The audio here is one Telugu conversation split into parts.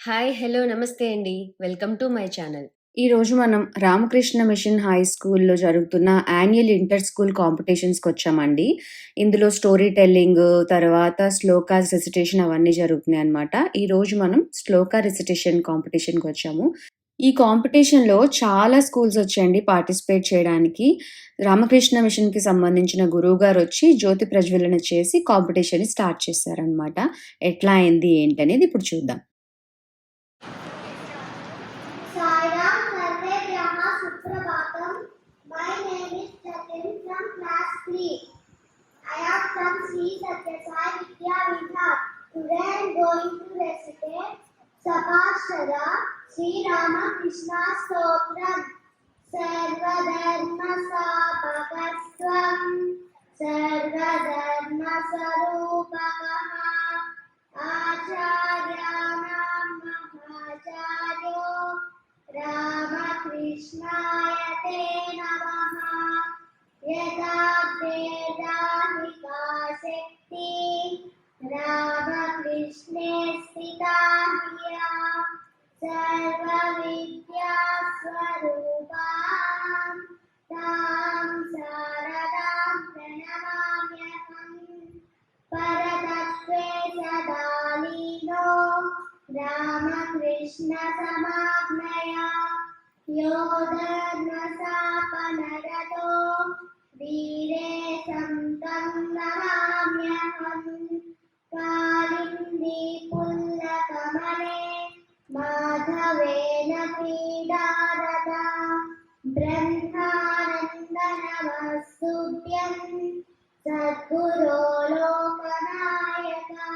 హాయ్! హలో! నమస్తే అండి. Welcome to my channel. రోజు మనం రామకృష్ణ మిషన్ హై స్కూల్‌లో జరుగుతున్న యాన్యువల్ ఇంటర్ స్కూల్ కాంపిటీషన్స్‌కొచ్చామండి. ఇందులో స్టోరీ టెల్లింగ్, తర్వాత శ్లోకాస్ రెసిటేషన్ అవన్నీ జరుగుతున్నాయి అన్నమాట ఈరోజు మనం శ్లోక రెసిటేషన్ కాంపిటీషన్‌కొచ్చాము. ఈ కాంపిటీషన్‌లో చాలా స్కూల్స్ వచ్చాయండి పార్టిసిపేట్ చేయడానికి. రామకృష్ణ మిషన్‌కి సంబంధించిన గురువు గారు వచ్చి జ్యోతి ప్రజ్వలన చేసి కాంపిటీషన్‌ని స్టార్ట్ చేశారనమాట. ఎట్లా అయింది ఏంటనేది ఇప్పుడు చూద్దాం. Sairam Sarvebhyah Suprabhatam. My name is Jatin from class 3. I am from Sri Satyasai Vidya Vihar. Today I am going to recitate Sapashara Sri Rama Stotram. Sarvadharma Sapakastvam सर्वविद्यास्वरूपां तां शारदां प्रणमाम्यहम् परतत्त्वे सदा लीनो रामकृष्णसमाज्ञया यो गुरो लोकनायका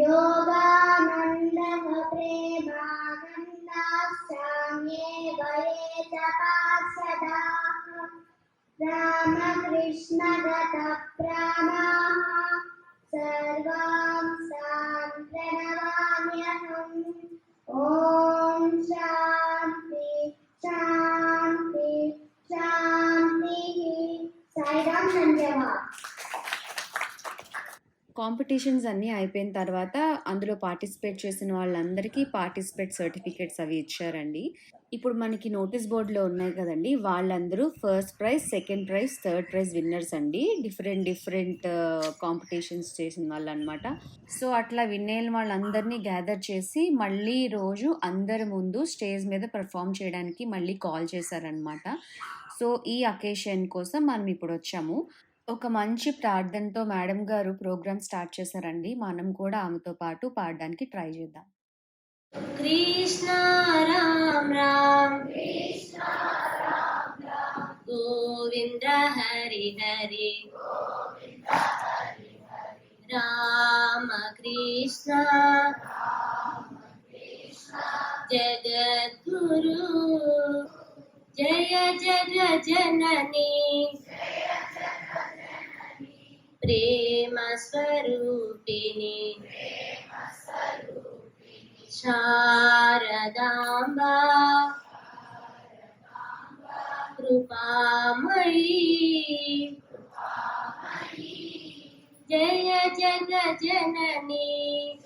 योगानन्दः प्रेमानन्दास्याम्ये वये तपासदाः रामकृष्णगतः కాంపిటీషన్స్ అన్నీ అయిపోయిన తర్వాత అందులో పార్టిసిపేట్ చేసిన వాళ్ళందరికీ పార్టిసిపేట్ సర్టిఫికేట్స్ అవి ఇచ్చారండి. ఇప్పుడు మనకి నోటీస్ బోర్డ్‌లో ఉన్నాయి కదండి వాళ్ళందరూ first prize, second prize, third prize winners అండి. డిఫరెంట్ డిఫరెంట్ కాంపిటీషన్స్ చేసిన వాళ్ళనమాట. సో, అట్లా విన్ అయిన వాళ్ళందరినీ గ్యాదర్ చేసి మళ్ళీ రోజు అందరి ముందు స్టేజ్ మీద పెర్ఫార్మ్ చేయడానికి మళ్ళీ కాల్ చేశారనమాట. సో, ఈ అకేషన్ కోసం మనం ఇప్పుడు వచ్చాము ఒక మంచి ప్రార్థనతో మేడం గారు ప్రోగ్రామ్ స్టార్ట్ చేశారండి. మనం కూడా ఆమెతో పాటు పాడడానికి ట్రై చేద్దాం. కృష్ణ రామ్ రామ్. గోవింద హరి హరి. రామ కృష్ణ. జగద్గురు. జయ జగ జననీ. ప్రేమ స్వరూపిణి. శారదాంబ. కృపామయీ. జయ జగ జనని.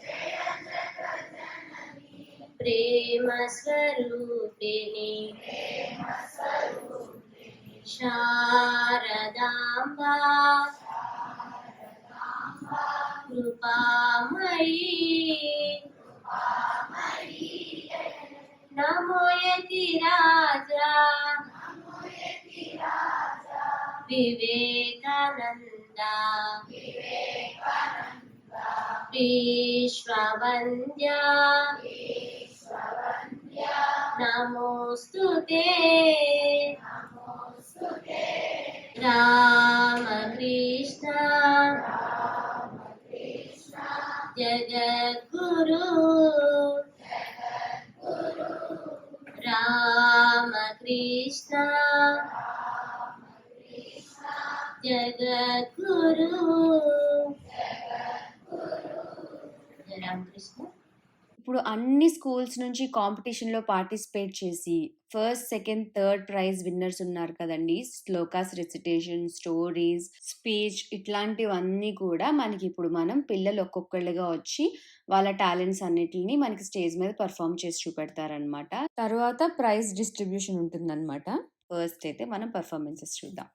ప్రేమ స్వరూపిణి. శారదాంబ. कृपामयी नमो राजा। विवेकानन्दा। विश्ववन्द्या। नमोऽस्तु ते। रामकृष्ण। జగద్గురు రామకృష్ణ జగద్గురు రామకృష్ణ ఇప్పుడు అన్ని స్కూల్స్ నుంచి కాంపిటీషన్లో పార్టిసిపేట్ చేసి first second third prize winners ఉన్నారు కదండి. స్లోకాస్ రెసిటేషన్ స్టోరీస్ స్పీచ్ ఇట్లాంటివన్నీ కూడా మనకి ఇప్పుడు మనం పిల్లలు ఒక్కొక్కళ్ళుగా వచ్చి వాళ్ళ టాలెంట్స్ అన్నిటిని మనకి స్టేజ్ మీద పర్ఫామ్ చేసి చూపెడతారనమాట తర్వాత ప్రైజ్ డిస్ట్రిబ్యూషన్ ఉంటుందన్నమాట. ఫస్ట్ అయితే మనం పర్ఫార్మెన్సెస్ చూద్దాం.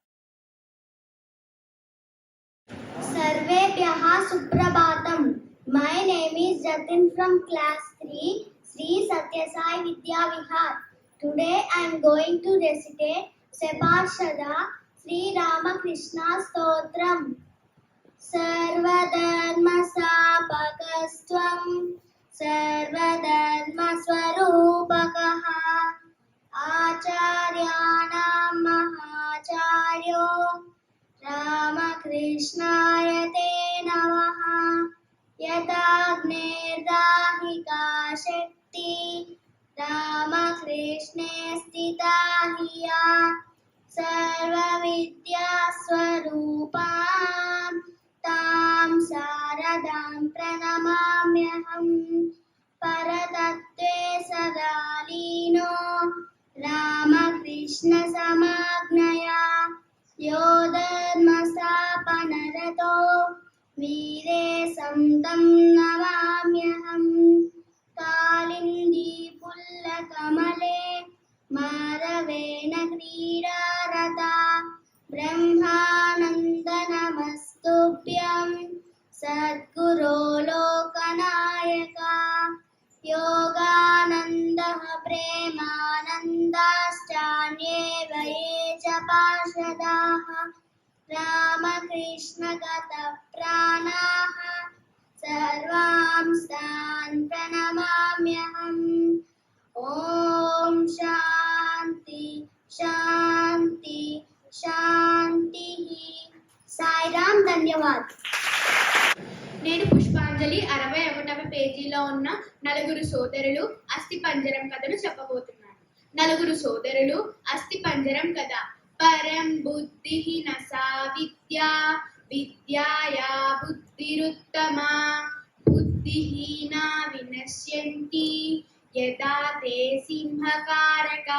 సర్వేభ్య సుప్రభాతం. My name is Jatin from class 3, Sri Satyasai Vidya Vihar. Today I am going to recitate Sepashada Sri Ramakrishna Stotram. Sarvadharmasapakastvam Sarvadharmaswarupakah Acharyanam Mahacharyo Ramakrishna Te Namaha रामकृष्णे स्थिता हि या सर्वविद्यास्वरूपां तां शारदां प्रणमाम्यहम् परतत्त्वे सदा लीनो रामकृष्णसमाज्ञया यो धर्मस्थापनरतो वीरे सन्तं नमाम्यहम् కాలింది పుల్ల కమలే మాధవేన క్రీడారత బ్రహ్మానంద నమస్తుభ్యం సద్గురో లోకనాయక. యోగానంద ప్రేమానందాష్టాన్యేవే చ పార్షదాః. రామకృష్ణగత ప్రాణాః. सर्वांस्तान् प्रणमाम्यहम् ॐ शान्ति शान्ति शान्तिः साईराम धन्यवाद నేను పుష్పాంజలి అరవై ఒకటవ పేజీలో ఉన్న నలుగురు సోదరులు అస్థి పంజరం కథను చెప్పబోతున్నాను నలుగురు సోదరులు అస్థి పంజరం కథ పరం బుద్ధి నసా విద్యా విద్యాయా బుద్ధిరుత్తమా బుద్ధిహీనా వినశ్యంతి యదా తే సింహకారక.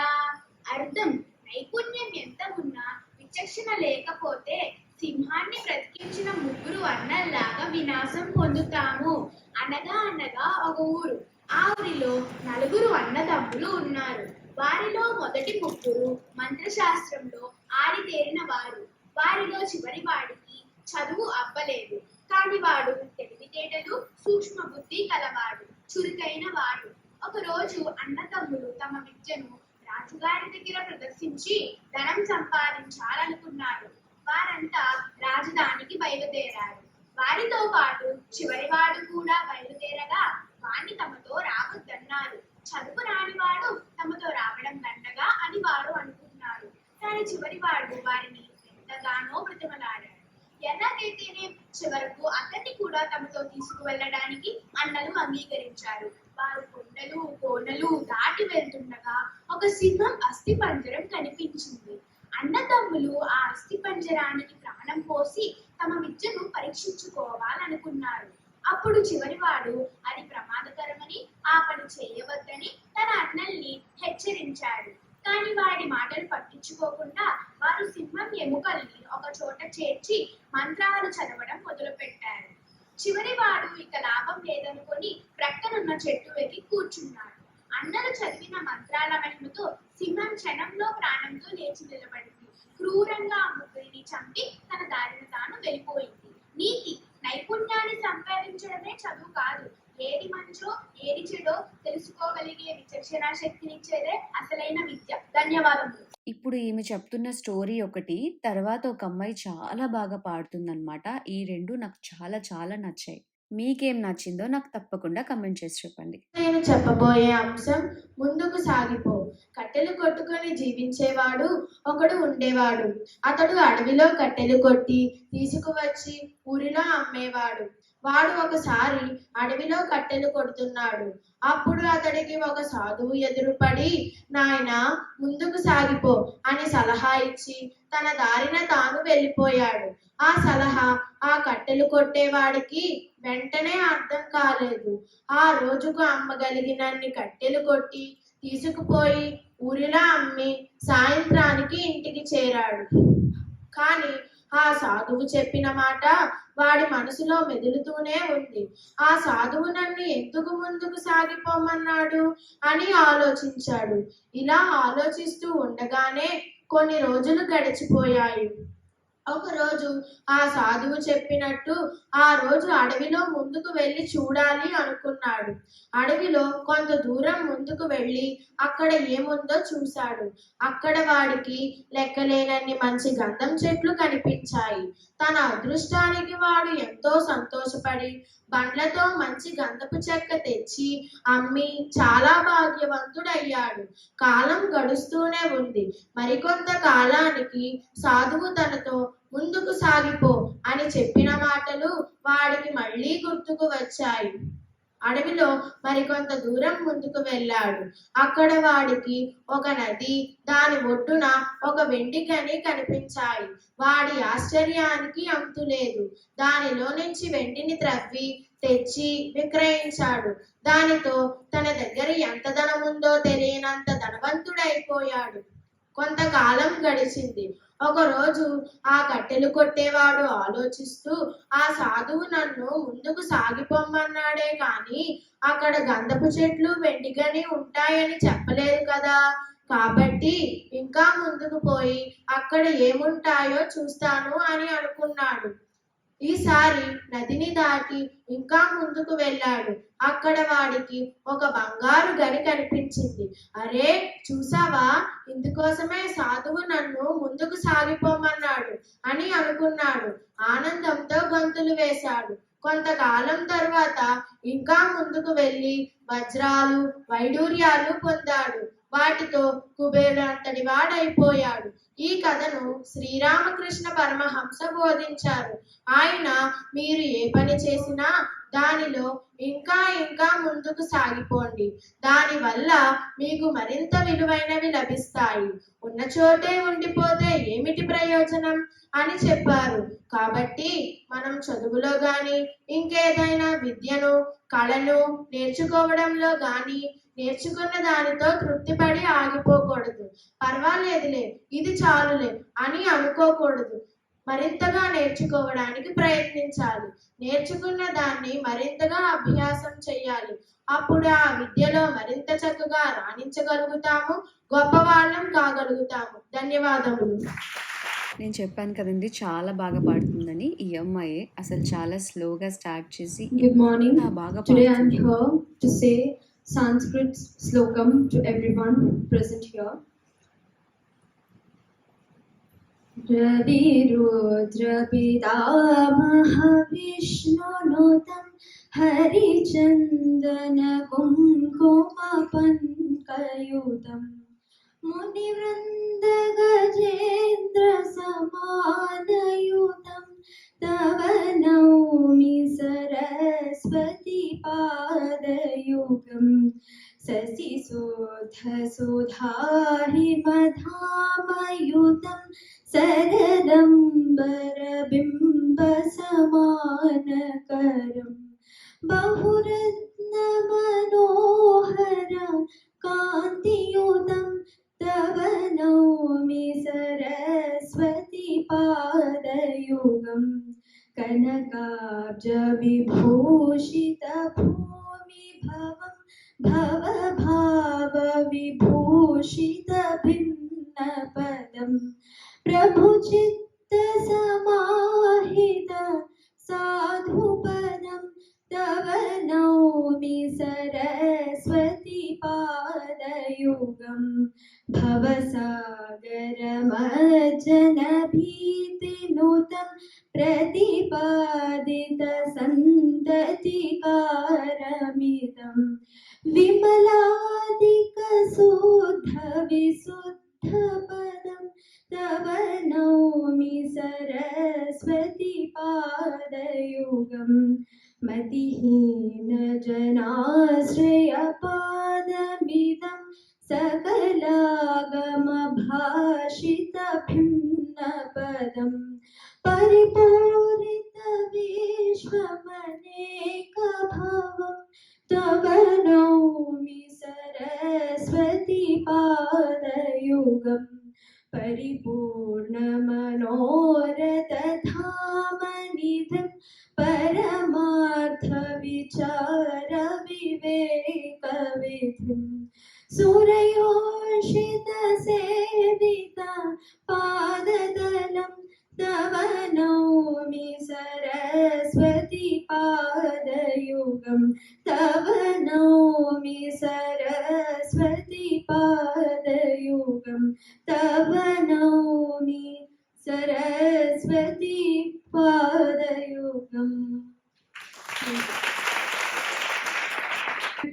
అర్థం? నైపుణ్యం ఎంత ఉన్నా విచక్షణ లేకపోతే సింహాన్ని బ్రతికించిన ముగ్గురు అన్నల్లాగా వినాశం పొందుతాము. అనగా అనగా ఒక ఊరు. ఆ ఊరిలో నలుగురు అన్నదమ్ములు ఉన్నారు. వారిలో మొదటి ముగ్గురు మంత్రశాస్త్రంలో ఆరితేరిన వారు. వారిలో చివరి వాడికి చదువు అవ్వలేదు కాని వాడు తెలివితేటలు సూక్ష్మ బుద్ధి కలవాడు చురుకైన వాడు. ఒక రోజు అన్నదమ్ములు తమ విద్యను రాజుగారి దగ్గర ప్రదర్శించి ధనం సంపాదించాలనుకున్నారు. వారంతా రాజధానికి బయలుదేరారు. వారితో పాటు చివరివాడు కూడా బయలుదేరగా వాణ్ణి తమతో రావద్దన్నారు. చదువు రానివాడు తమతో రావడం దండగా అని వారు అనుకున్నారు కానీ చివరివాడు వారిని ఎంతగానో బ్రతిమలాడారు ఎలాగైతేనే చివరకు అతన్ని కూడా తమతో తీసుకువెళ్ళడానికి అన్నలు అంగీకరించారు. వారు కొండలు కోనలు దాటి వెళ్తుండగా ఒక సింహం అస్థి పంజరం కనిపించింది. అన్నదమ్ములు ఆ అస్థి పంజరానికి ప్రాణం పోసి తమ విద్యను పరీక్షించుకోవాలనుకున్నారు. అప్పుడు చివరివాడు అది ప్రమాదకరమని ఆ పని చేయవద్దని తన అన్నల్ని హెచ్చరించాడు. కానీ వాడి మాటలు పట్టించుకోకుండా వారు సింహం ఎముకల్ని ఒక చోట చేర్చి మంత్రాలు చదవడం మొదలుపెట్టారు. చివరి వాడు ఇక లాభం లేదనుకొని ప్రక్కనున్న చెట్టు ఎక్కి కూర్చున్నాడు. అన్నలు చదివిన మంత్రాల మహిమతో సింహం క్షణంలో ప్రాణంతో లేచి నిలబడింది. క్రూరంగా ఆ ముగ్గురిని చంపి తన దారిన తాను వెళ్ళిపోయింది. నీతి నైపుణ్యాన్ని సంపాదించడమే చదువు కాదు. ఏది మంచో ఏది చెడో తెలుసుకోగలిగే విచక్షణా శక్తినిచ్చేదే అసలైన విద్య. ధన్యవాదములు. ఇప్పుడు ఈమె చెప్తున్న స్టోరీ ఒకటి తర్వాత ఒక అమ్మాయి చాలా బాగా పాడుతుందన్నమాట. ఈ రెండు నాకు చాలా చాలా నచ్చాయి. మీకేం నచ్చిందో నాకు తప్పకుండా కమెంట్ చేసి చెప్పండి. నేను చెప్పబోయే అంశం ముందుకు సాగిపో. కట్టెలు కొట్టుకొని జీవించేవాడు ఒకడు ఉండేవాడు. అతడు అడవిలో కట్టెలు కొట్టి తీసుకువచ్చి ఊరిలో అమ్మేవాడు. వాడు ఒకసారి అడవిలో కట్టెలు కొడుతున్నాడు. అప్పుడు అతడికి ఒక సాధువు ఎదురుపడి నాయన ముందుకు సాగిపో అని సలహా ఇచ్చి తన దారిన తాను వెళ్ళిపోయాడు. ఆ సలహా ఆ కట్టెలు కొట్టేవాడికి వెంటనే అర్థం కాలేదు. ఆ రోజుకు అమ్మగలిగినన్ని కట్టెలు కొట్టి తీసుకుపోయి ఊరిలో అమ్మి సాయంత్రానికి ఇంటికి చేరాడు. కానీ ఆ సాధువు చెప్పిన మాట వాడి మనసులో మెదులుతూనే ఉంది. ఆ సాధువు నన్ను ఎందుకు ముందుకు సాగిపోమన్నాడు? అని ఆలోచించాడు. ఇలా ఆలోచిస్తూ ఉండగానే కొన్ని రోజులు గడిచిపోయాయి. ఒకరోజు ఆ సాధువు చెప్పినట్టు ఆ రోజు అడవిలో ముందుకు వెళ్ళి చూడాలి అనుకున్నాడు. అడవిలో కొంత దూరం ముందుకు వెళ్ళి అక్కడ ఏముందో చూశాడు. అక్కడ వాడికి లెక్కలేనన్ని మంచి గంధం చెట్లు కనిపించాయి. తన అదృష్టానికి వాడు ఎంతో సంతోషపడి బండ్లతో మంచి గంధపు చెక్క తెచ్చి అమ్మి చాలా భాగ్యవంతుడయ్యాడు. కాలం గడుస్తూనే ఉంది. మరికొంత కాలానికి సాధువు తనతో ముందుకు సాగిపో అని చెప్పిన మాటలు వాడికి మళ్ళీ గుర్తుకు వచ్చాయి. అడవిలో మరికొంత దూరం ముందుకు వెళ్ళాడు. అక్కడ వాడికి ఒక నది దాని ఒడ్డున ఒక వెండికని కనిపించాయి. వాడి ఆశ్చర్యానికి అంతులేదు దానిలో నుంచి వెండిని త్రవ్వి తెచ్చి విక్రయించాడు. దానితో తన దగ్గర ఎంత ధనం ఉందో తెలియనంత ధనవంతుడైపోయాడు. కొంతకాలం గడిచింది. ఒకరోజు ఆ కట్టెలు కొట్టేవాడు ఆలోచిస్తూ ఆ సాధువు నన్ను ముందుకు సాగిపోమ్మన్నాడే కాని అక్కడ గంధపు చెట్లు వెండిగని ఉంటాయని చెప్పలేదు కదా. కాబట్టి ఇంకా ముందుకు పోయి అక్కడ ఏముంటాయో చూస్తాను అని అనుకున్నాడు. ఈసారి నదిని దాటి ఇంకా ముందుకు వెళ్ళాడు. అక్కడ వాడికి ఒక బంగారు గని కనిపించింది. అరే చూసావా? ఇందుకోసమే సాధువు నన్ను ముందుకు సాగిపోమన్నాడు అని అనుకున్నాడు. ఆనందంతో గొంతులు వేశాడు. కొంతకాలం తర్వాత ఇంకా ముందుకు వెళ్ళి వజ్రాలు వైడూర్యాలు పొందాడు. వాటితో కుబేరుడంతటి వాడైపోయాడు ఈ కథను శ్రీరామకృష్ణ పరమహంస బోధించారు. ఆయన మీరు ఏ పని చేసినా దానిలో ఇంకా ఇంకా ముందుకు సాగిపోండి. దానివల్ల మీకు మరింత విలువైనవి లభిస్తాయి. ఉన్న చోటే ఉండిపోతే ఏమిటి ప్రయోజనం? అని చెప్పారు. కాబట్టి మనం చదువులో గాని ఇంకేదైనా విద్యను కళను నేర్చుకోవడంలో గాని నేర్చుకున్న దానితో తృప్తిపడి ఆగిపోకూడదు. పర్వాలేదులే ఇది చాలులే అని అనుకోకూడదు. మరింతగా నేర్చుకోవడానికి ప్రయత్నించాలి. నేర్చుకున్న దాన్ని మరింతగా అభ్యాసం చేయాలి అప్పుడు ఆ విద్యలో మరింత చక్కగా రాణించగలుగుతాము గొప్పవాళ్ళం కాగలుగుతాము. ధన్యవాదములు. నేను చెప్పాను కదండి చాలా బాగా పాడుతుందని ఈ అమ్మాయి అసలు చాలా స్లోగా స్టార్ట్ చేసి morning. ఎంత బాగా Sanskrit slokam to everyone present here. रविरुद्रपितामहविष्णुनुतं हरिचन्दनकुङ्कुमपङ्कयुतम् मुनिवृन्दगजेन्द्रसमानयुतं तव नौमि सरस्वती पादयुगम् शशिशोधसुधाहिमधामयुतं सरदम्बरबिम्बसमानकरम् बहुरत्नमनोहर कान्तियुतं तव नौमि सरस्वती पादयुगम् कनकाब्जविभूषितभूमिभवं भवभावविभूषितभिन्नपदं प्रभुचित्तसमाहित साधुपदं तव नौमि सरस्वती पादयुगम् नूतं प्रतिपादितसन्ततिकारमिदं विमलादिकशुद्धविशुद्धपदं तव नौमि सरस्वतीपादयुगम् मतिहीनजनाश्रयपादमिदं सकलागमभाषि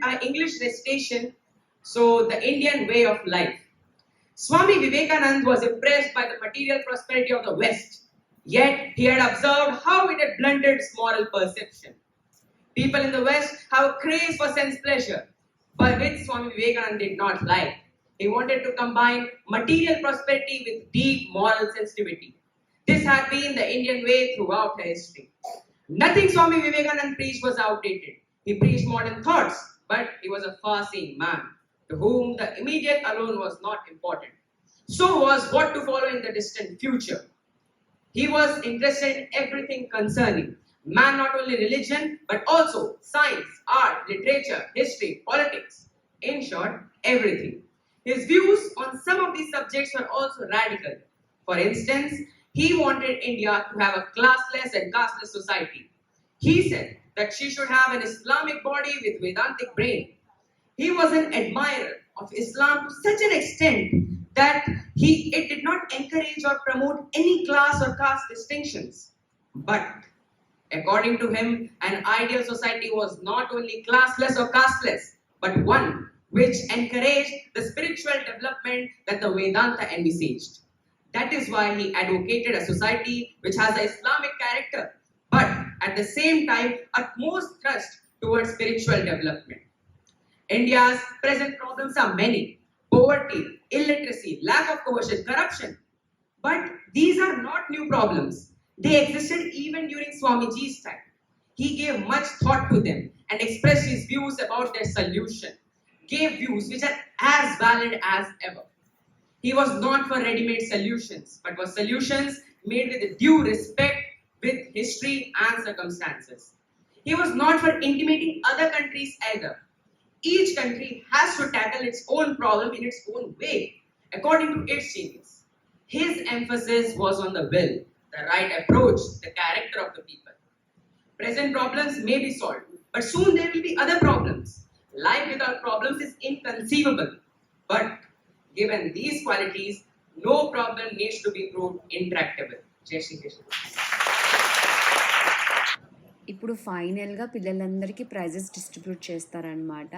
Our English recitation, so the Indian way of life. Swami Vivekananda was impressed by the material prosperity of the West yet he had observed how it had blunted its moral perception. People in the West have a craze for sense pleasure, but which Swami Vivekananda did not like. He wanted to combine material prosperity with deep moral sensitivity. This had been the Indian way throughout history. Nothing Swami Vivekananda preached was outdated. He preached modern thoughts, but he was a far seeing man to whom the immediate alone was not important. So was what to follow in the distant future. He was interested in everything concerning man, not only religion, but also science, art, literature, history, politics. In short, everything. His views on some of these subjects were also radical. For instance, he wanted India to have a classless and casteless society. He said that she should have an Islamic body with Vedantic brain. He was an admirer of Islam to such an extent that he it did not encourage or promote any class or caste distinctions. But according to him, an ideal society was not only classless or casteless, but one which encouraged the spiritual development that the Vedanta envisaged. That is why he advocated a society which has an Islamic character, but at the same time, utmost thrust towards spiritual development. India's present problems are many poverty, illiteracy, lack of coercion, corruption. But these are not new problems. They existed even during Swamiji's time. He gave much thought to them and expressed his views about their solution, gave views which are as valid as ever. He was not for ready made solutions, but for solutions made with due respect with history and circumstances. He was not for intimating other countries either. Each country has to tackle its own problem in its own way, according to its genius. His emphasis was on the will, the right approach, the character of the people. Present problems may be solved, but soon there will be other problems. Life without problems is inconceivable. But given these qualities, no problem needs to be proved intractable. Jai Shri Krishna. ఇప్పుడు ఫైనల్గా పిల్లలందరికీ ప్రైజెస్ డిస్ట్రిబ్యూట్ చేస్తారనమాట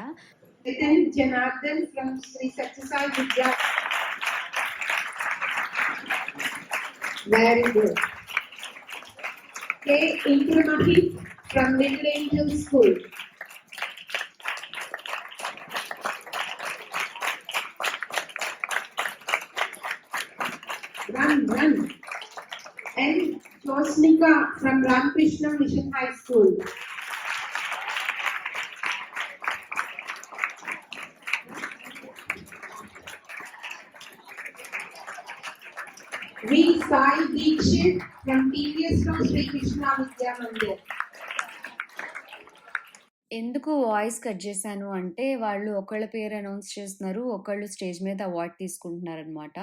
Run, run. And Josnika from Ramakrishna Mission High School. V. Sai Dikshit from TVS from Sri Krishna Vidya Mandir. ఎందుకు వాయిస్ కట్ చేశాను అంటే వాళ్ళు ఒకళ్ళ పేరు అనౌన్స్ చేస్తున్నారు ఒకళ్ళు స్టేజ్ మీద అవార్డ్ తీసుకుంటున్నారు అనమాట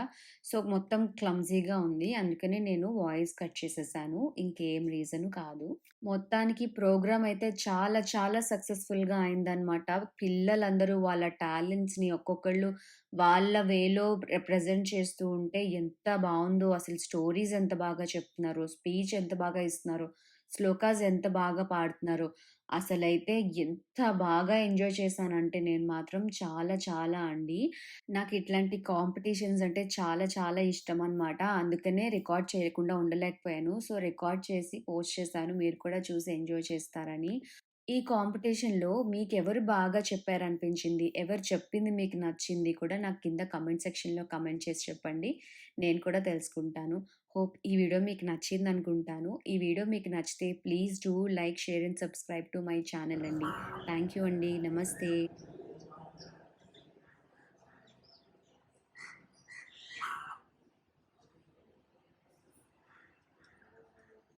సో మొత్తం క్లమ్జీగా ఉంది. అందుకనే నేను వాయిస్ కట్ చేసేసాను. ఇంకేం రీజన్ కాదు. మొత్తానికి ప్రోగ్రామ్ అయితే చాలా చాలా సక్సెస్ఫుల్గా అయిందనమాట. పిల్లలందరూ వాళ్ళ టాలెంట్స్ని ఒక్కొక్కళ్ళు వాళ్ళ వేలో రిప్రజెంట్ చేస్తూ ఉంటే ఎంత బాగుందో అసలు స్టోరీస్ ఎంత బాగా చెప్తున్నారో స్పీచ్ ఎంత బాగా ఇస్తున్నారో శ్లోకాస్ ఎంత బాగా పాడుతున్నారో అసలైతే ఎంత బాగా ఎంజాయ్ చేశానంటే నేను మాత్రం చాలా చాలా అండి. నాకు ఇట్లాంటి కాంపిటీషన్స్ అంటే చాలా చాలా ఇష్టం అనమాట. అందుకనే రికార్డ్ చేయకుండా ఉండలేకపోయాను. సో, రికార్డ్ చేసి పోస్ట్ చేశాను. మీరు కూడా చూసి ఎంజాయ్ చేస్తారని. ఈ కాంపిటీషన్‌లో మీకు ఎవరు బాగా చెప్పారనిపించింది? ఎవరు చెప్పింది మీకు నచ్చింది కూడా నాకు కింద కమెంట్ సెక్షన్‌లో కమెంట్ చేసి చెప్పండి. నేను కూడా తెలుసుకుంటాను. హోప్ ఈ వీడియో మీకు నచ్చిందనుకుంటాను. ఈ వీడియో మీకు నచ్చితే please do like, share and subscribe to my channel అండి. థ్యాంక్ యూ అండి. నమస్తే.